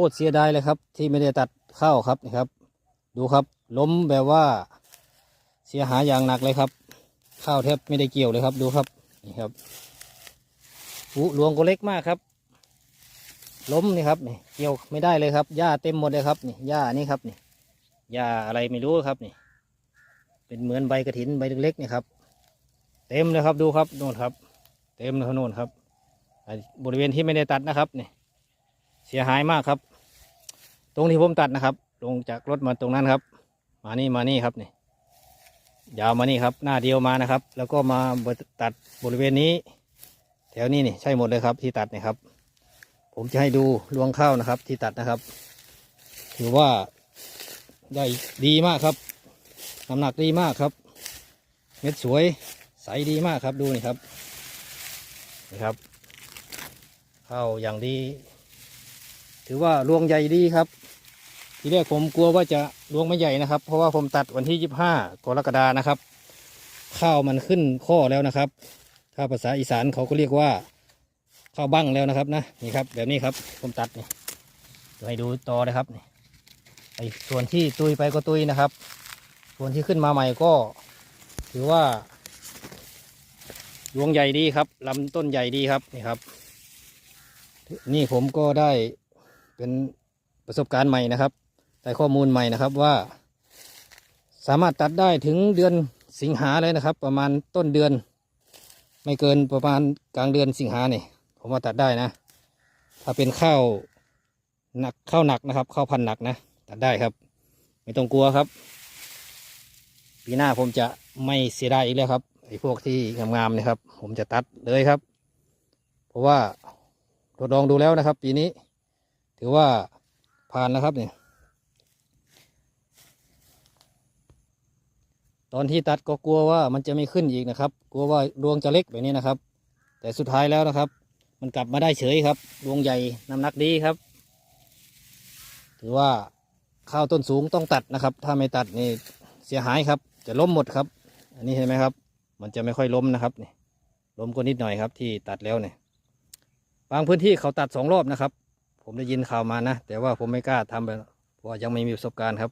คตรเสียดายเลยครับ ที่ไม่ได้ตัดข้าวครับนี่ครับ ดูครับล้มแบบว่าเสียหายอย่างหนักเลยครับ ข้าวแทบไม่ได้เกี่ยวเลยครับ ดูครับนี่ครับอุหลวงก็เล็กมากครับ ล้มนี่ครับนี่เกี่ยวไม่ได้เลยครับหญ้าเต็มหมดเลยครับนี่หญ้านี่ครับนี่หญ้าอะไรไม่รู้ครับนี่ เป็นเหมือนใบกระถินใบเล็กๆนี่ครับ เต็มเลยครับดูครับโน่นครับ เต็มเลยครับโน่นครับบริเวณที่ไม่ได้ตัดนะครับนี่ เสียหายมากครับ ตรงที่ผมตัดนะครับ ลงจากรถมาตรงนั้นครับ มานี่มานี่ครับนี่ยาวมานี่ครับ หน้าเดียวมานะครับ แล้วก็มาตัดบริเวณนี้ แถวนี้นี่ใช่หมดเลยครับ ที่ตัดนี่ครับ ผมจะให้ดูรวงข้าวนะครับ ที่ตัดนะครับ ถือว่าได้ดีมากครับน้ำหนักดีมากครับ เม็ดสวยใสดีมากครับดูนี่ครับนี่ครับข้าวอย่างดี ถือว่ารวงใหญ่ดีครับ ทีแรกผมกลัวว่าจะรวงไม่ใหญ่นะครับ เพราะว่าผมตัดวันที่ยี่ห้ากรกฎานะครับ ข้าวมันขึ้นข้อแล้วนะครับ ถ้าภาษาอีสานเขาก็เรียกว่าข้าวบั้งแล้วนะครับนะนี่ครับ แบบนี้ครับผมตัดนี่ให้ดูต่อนะครับนี่ไอ้ส่วนที่ตุยไปก็ตุยนะครับ ส่วนที่ขึ้นมาใหม่ก็ถือว่ารวงใหญ่ดีครับลำต้นใหญ่ดีครับนี่ครับ นี่ผมก็ได้ เป็นประสบการณ์ใหม่นะครับได้ข้อมูลใหม่นะครับว่า สามารถตัดได้ถึงเดือนสิงหาเลยนะครับ ประมาณต้นเดือน ไม่เกินประมาณกลางเดือนสิงหาเนี่ยผมว่าตัดได้นะ ถ้าเป็นข้าวหนักข้าวหนักนะครับข้าวพันหนักนะตัดได้ครับ ไม่ต้องกลัวครับ ปีหน้าผมจะไม่เสียดายอีกแล้วครับไอ้พวกที่งามๆนะครับ ผมจะตัดเลยครับ เพราะว่าทดลองดูแล้วนะครับ ปีนี้ ถือว่าผ่านแล้วครับเนี่ยตอนที่ตัดก็กลัวว่ามันจะไม่ขึ้นอีกนะครับ กลัวว่าดวงจะเล็กแบบนี้นะครับ แต่สุดท้ายแล้วนะครับ มันกลับมาได้เฉยครับ ดวงใหญ่น้ำหนักดีครับ ถือว่าข้าวต้นสูงต้องตัดนะครับ ถ้าไม่ตัดนี่เสียหายครับ จะล้มหมดครับ อันนี้เห็นไหมครับ มันจะไม่ค่อยล้มนะครับนี่ล้มก็นิดหน่อยครับ ที่ตัดแล้วเนี่ยบางพื้นที่เขาตัดสองรอบนะครับ ผมได้ยินข่าวมานะ แต่ว่าผมไม่กล้าทำไปเพราะยังไม่มีประสบการณ์ครับ